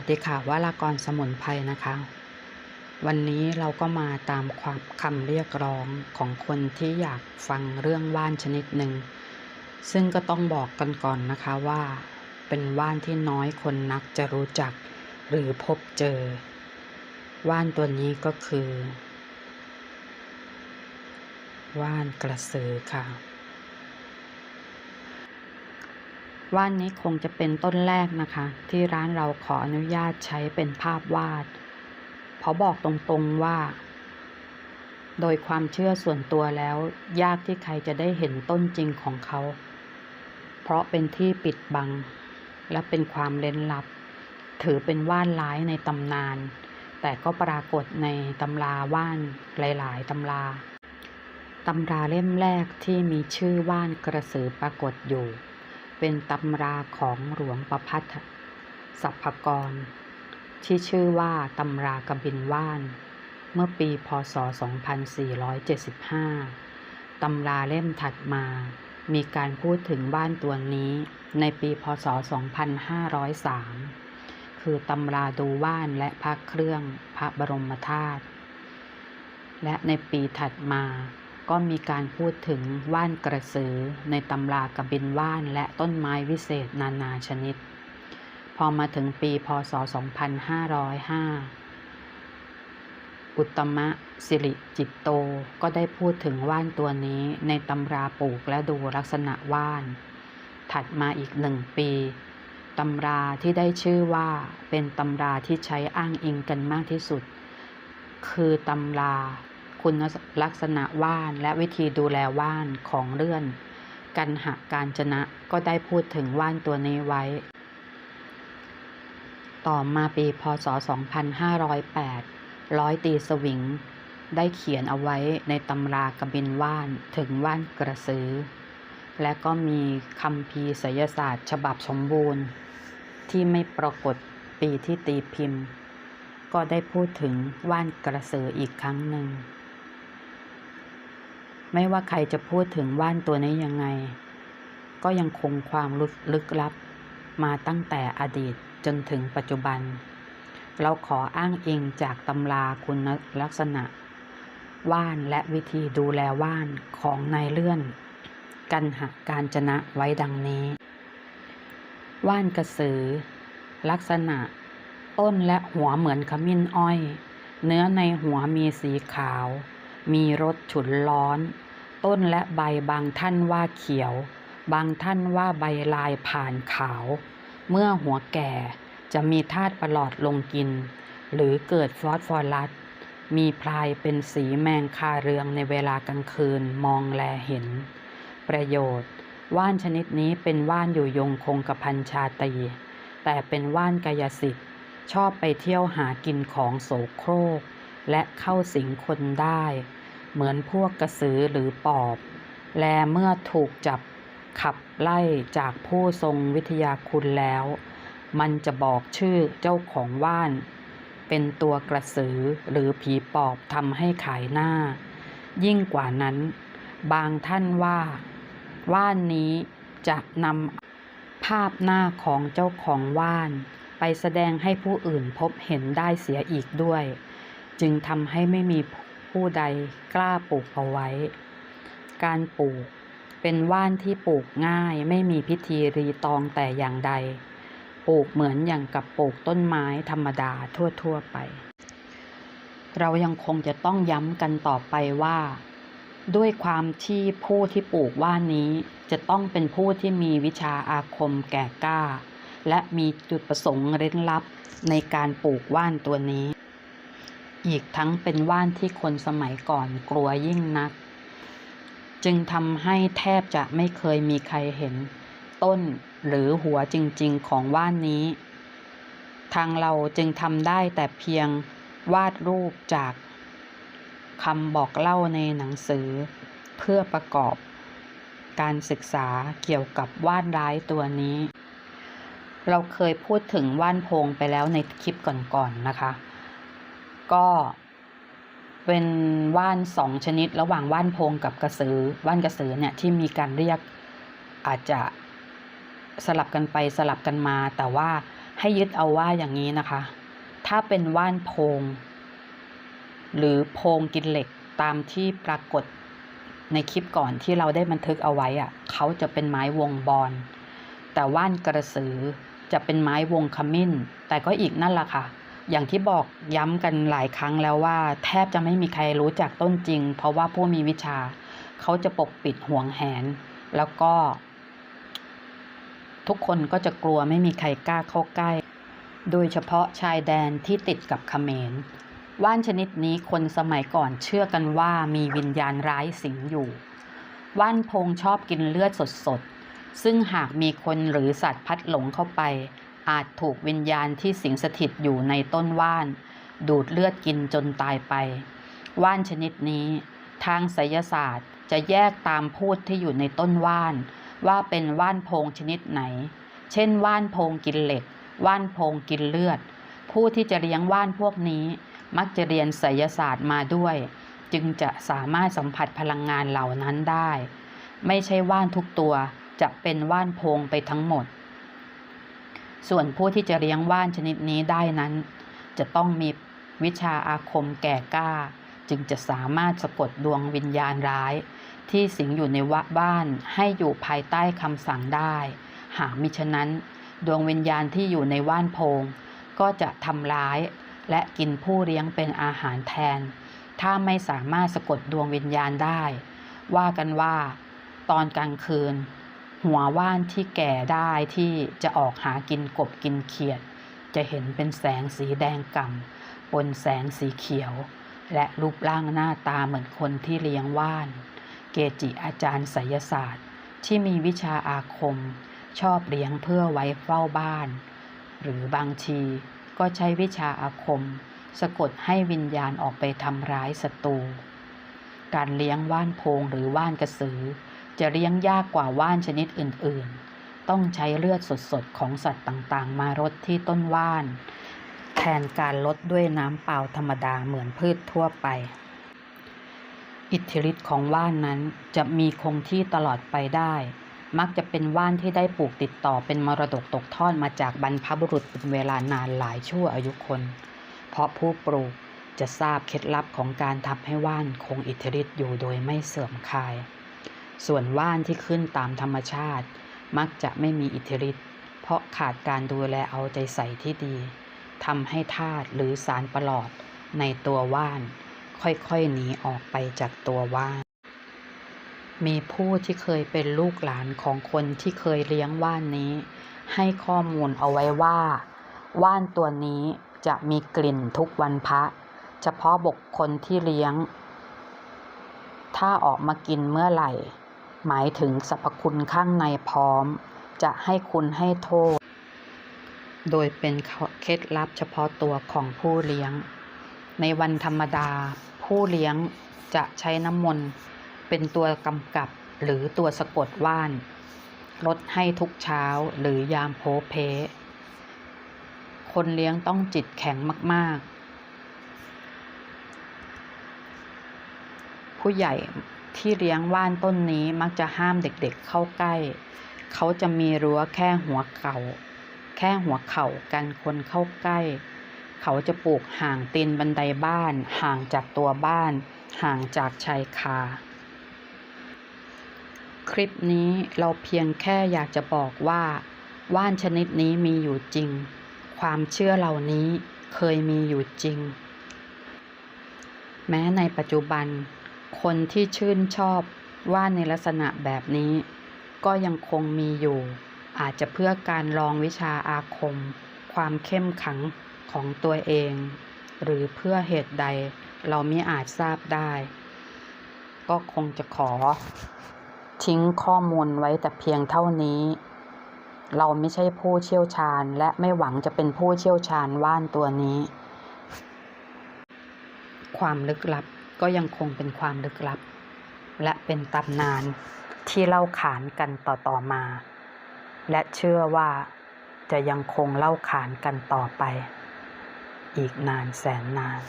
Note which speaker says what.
Speaker 1: วัสดีค่ะวารากรสมุนไพรนะคะ วันนี้เราก็มาตามความคำเรียกร้องของคนที่อยากฟังเรื่องว่านชนิดหนึ่ง ซึ่งก็ต้องบอกกันก่อนนะคะว่า เป็นว่านที่น้อยคนนักจะรู้จักหรือพบเจอ ว่านตัวนี้ก็คือ ว่านกระสือค่ะ ว่านนี้คงจะเป็นต้นแรกนะคะ ที่ร้านเราขออนุญาตใช้เป็นภาพวาดเพราะบอกตรงๆว่า โดยความเชื่อส่วนตัวแล้ว ยากที่ใครจะได้เห็นต้นจริงของเขา เพราะเป็นที่ปิดบัง และเป็นความเล้นลับ ถือเป็นว่านร้ายในตำนาน แต่ก็ปรากฏในตำราว่านหลายๆตำราตำราเล่มแรกที่มีชื่อว่านกระสือปรากฏอยู่ เป็นตำราของหลวงประพัฒสัพพกร ที่ชื่อว่าตำรากบินว่าน เมื่อปีพศ 2475 ตำราเล่มถัดมา มีการพูดถึงบ้านตัวนี้ในปีพศ 2503 คือตำราดูว่านและพระเครื่องพระบรมธาตุและในปีถัดมา ก็มีการพูดถึงว่านกระสือในตำรากระบินว่านและต้นไม้วิเศษนานาชนิด พอมาถึงปีพศ 2505 อุตตมะสิริจิตโตก็ได้พูดถึงว่านตัวนี้ในตำราปลูกและดูลักษณะว่าน ถัดมาอีกหนึ่งปีตำราที่ได้ชื่อว่าเป็นตำราที่ใช้อ้างอิงกันมากที่สุด คือตำรา คุณลักษณะว่านและวิธีดูแลว่านของเลื่อน กันหะการจนะก็ได้พูดถึงว่านตัวนี้ไว้ ต่อมาปีพศ 2508 ร้อยตีสวิง ได้เขียนเอาไว้ในตำรากบินว่านถึงว่านกระสือ และก็มีคำพีร์ไสยศาสตร์ฉบับสมบูรณ์ ที่ไม่ปรากฏปีที่ตีพิมพ์ก็ได้พูดถึงว่านกระสืออีกครั้งหนึ่ง ไม่ว่าใครจะพูดถึงว่านตัวนี้ยังไง ก็ยังคงความลึกลับ มาตั้งแต่อดีตจนถึงปัจจุบัน เราขออ้างอิงจากตำราคุณลักษณะ ว่านและวิธีดูแลว่านของนายเลื่อน กันหการจนะไว้ดังนี้ ว่านกระสือ ลักษณะ ต้นและหัวเหมือนขมิ้นอ้อย เนื้อในหัวมีสีขาว มีรสฉุนร้อน ต้นและใบบางท่านว่าเขียว บางท่านว่าใบลายผ่านขาว เมื่อหัวแก่จะมีธาตุประหลอดลงกิน หรือเกิดฟอสฟอรัส มีพลายเป็นสีแมงคาเรืองในเวลากลางคืนมองแลเห็น ประโยชน์ ว่านชนิดนี้เป็นว่านอยู่ยงคงกระพันชาตี แต่เป็นว่านกายสิทธิ์ชอบไปเที่ยวหากินของโสโครก และเข้าสิงคนได้ เหมือนพวกกระสือหรือปอบ แลเมื่อถูกจับขับไล่จากผู้ทรงวิทยาคุณแล้ว มันจะบอกชื่อเจ้าของว่าน เป็นตัวกระสือหรือผีปอบทำให้ขายหน้า ยิ่งกว่านั้น บางท่านว่า ว่านนี้จะนำภาพหน้าของเจ้าของว่าน ไปแสดงให้ผู้อื่นพบเห็นได้เสียอีกด้วย จึงทำให้ไม่มีผู้ใดกล้าปลูกเอาไว้ การปลูกเป็นว่านที่ปลูกง่ายไม่มีพิธีรีตองแต่อย่างใด ปลูกเหมือนอย่างกับปลูกต้นไม้ธรรมดาทั่วๆไป เรายังคงจะต้องย้ำกันต่อไปว่า ด้วยความที่ผู้ที่ปลูกว่านนี้จะต้องเป็นผู้ที่มีวิชาอาคมแก่กล้า และมีจุดประสงค์เร้นลับในการปลูกว่านตัวนี้ อีกทั้งเป็นว่านที่คนสมัยก่อนกลัวยิ่งนัก จึงทำให้แทบจะไม่เคยมีใครเห็น ต้นหรือหัวจริงๆของว่านนี้ ทางเราจึงทำได้แต่เพียงวาดรูปจากคำบอกเล่าในหนังสือ เพื่อประกอบ การศึกษาเกี่ยวกับว่านร้ายตัวนี้ เราเคยพูดถึงว่านพงไปแล้วในคลิปก่อนๆนนะคะ ก็เป็นว่านสองชนิด ระหว่างว่านพงกับกระสือว่านกระสือเนี่ยที่มีการเรียกอาจจะสลับกันไปสลับกันมา แต่ว่าให้ยึดเอาว่าอย่างนี้นะคะ ถ้าเป็นว่านพง หรือพงกินเหล็กตามที่ปรากฏในคลิปก่อนที่เราได้บันทึกเอาไว้อะเขาจะเป็นไม้วงบอลแต่ว่านกระสือจะเป็นไม้วงขมิ้น แต่ก็อีกนั่นแหละค่ะ อย่างที่บอกย้ำกันหลายครั้งแล้วว่า แทบจะไม่มีใครรู้จักต้นจริง เพราะว่าผู้มีวิชา เขาจะปกปิดห่วงแหน แล้วก็ ทุกคนก็จะกลัวไม่มีใครกล้าเข้าใกล้ โดยเฉพาะชายแดนที่ติดกับเขมร ว่านชนิดนี้คนสมัยก่อนเชื่อกันว่ามีวิญญาณร้ายสิงอยู่ ว่านพงชอบกินเลือดสดๆซึ่งหากมีคนหรือสัตว์พัดหลงเข้าไป อาจถูกวิญญาณที่สิงสถิตอยู่ในต้นว่าน ดูดเลือดกินจนตายไป ว่านชนิดนี้ ทางไสยศาสตร์จะแยกตามพูดที่อยู่ในต้นว่าน ว่าเป็นว่านโพงชนิดไหน เช่น ว่านโพงกินเหล็ก ว่านโพงกินเลือด ผู้ที่จะเลี้ยงว่านพวกนี้ มักจะเรียนไสยศาสตร์มาด้วย จึงจะสามารถสัมผัสพลังงานเหล่านั้นได้ ไม่ใช่ว่านทุกตัวจะเป็นว่านโพงไปทั้งหมด ส่วนผู้ที่จะเลี้ยงว่านชนิดนี้ได้นั้น จะต้องมีวิชาอาคมแก่กล้า จึงจะสามารถสะกดดวงวิญญาณร้าย ที่สิงอยู่ในวะบ้านให้อยู่ภายใต้คำสั่งได้ หากมิฉะนั้น ดวงวิญญาณที่อยู่ในว่านโพง ก็จะทำร้าย และกินผู้เลี้ยงเป็นอาหารแทน ถ้าไม่สามารถสะกดดวงวิญญาณได้ ว่ากันว่า ตอนกลางคืน หัวว่านที่แก่ได้ที่จะออกหากินกบกินเขียด จะเห็นเป็นแสงสีแดงก่ำปนแสงสีเขียว และรูปร่างหน้าตาเหมือนคนที่เลี้ยงว่าน เกจิอาจารย์ไสยศาสตร์ ที่มีวิชาอาคม ชอบเลี้ยงเพื่อไว้เฝ้าบ้าน หรือบางทีก็ใช้วิชาอาคม สะกดให้วิญญาณออกไปทำร้ายศัตรูการเลี้ยงว่านโพงหรือว่านกระสือ จะเลี้ยงยากกว่าว่านชนิดอื่นๆ ต้องใช้เลือดสดๆ ของสัตว์ต่างๆ มารดที่ต้นว่าน แทนการลดด้วยน้ำเปล่าธรรมดาเหมือนพืชทั่วไป อิทธิฤทธิ์ของว่านนั้นจะมีคงที่ตลอดไปได้ มักจะเป็นว่านที่ได้ปลูกติดต่อเป็นมรดกตกทอดมาจากบรรพบุรุษเป็นเวลานานหลายชั่วอายุคน เพราะผู้ปลูกจะทราบเคล็ดลับของการทำให้ว่านคงอิทธิฤทธิ์อยู่โดยไม่เสื่อมคลาย ส่วนว่านที่ขึ้นตามธรรมชาติ มักจะไม่มีอิทธิฤทธิ์เพราะขาดการดูแลเอาใจใส่ที่ดีทำให้ธาตุหรือสารประหลอดในตัวว่าน ค่อยๆหนีออกไปจากตัวว่าน มีผู้ที่เคยเป็นลูกหลานของคนที่เคยเลี้ยงว่านนี้ ให้ข้อมูลเอาไว้ว่า ว่านตัวนี้จะมีกลิ่นทุกวันพระ เฉพาะบุคคลที่เลี้ยง ถ้าออกมากินเมื่อไหร่ หมายถึงสรรพคุณข้างในพร้อม จะให้คุณให้โทษ โดยเป็นเคล็ดลับเฉพาะตัวของผู้เลี้ยง ในวันธรรมดา ผู้เลี้ยงจะใช้น้ำมนต์เป็นตัวกำกับหรือตัวสะกดว่านลดให้ทุกเช้าหรือยามโพเพ คนเลี้ยงต้องจิตแข็งมาก ๆ ผู้ใหญ่ ที่เลี้ยงว่านต้นนี้มักจะห้ามเด็กๆเข้าใกล้ เขาจะมีรั้วแค่หัวเข่า แค่หัวเข่ากันคนเข้าใกล้ เขาจะปลูกห่างตีนบันไดบ้าน ห่างจากตัวบ้าน ห่างจากชายคา คลิปนี้เราเพียงแค่อยากจะบอกว่าว่านชนิดนี้มีอยู่จริง ความเชื่อเหล่านี้เคยมีอยู่จริง แม้ในปัจจุบัน คนที่ชื่นชอบว่านในลักษณะแบบนี้ ก็ยังคงมีอยู่ อาจจะเพื่อการลองวิชาอาคม ความเข้มขังของตัวเอง หรือเพื่อเหตุใดเราไม่อาจทราบได้ ก็คงจะขอ ทิ้งข้อมูลไว้แต่เพียงเท่านี้ เราไม่ใช่ผู้เชี่ยวชาญ และไม่หวังจะเป็นผู้เชี่ยวชาญว่านตัวนี้ ความลึกลับ ก็ยังคงเป็นความลึกลับ และเป็นตำนานที่เล่าขานกันต่อๆมา และเชื่อว่าจะยังคงเล่าขานกันต่อไป อีกนานแสนนาน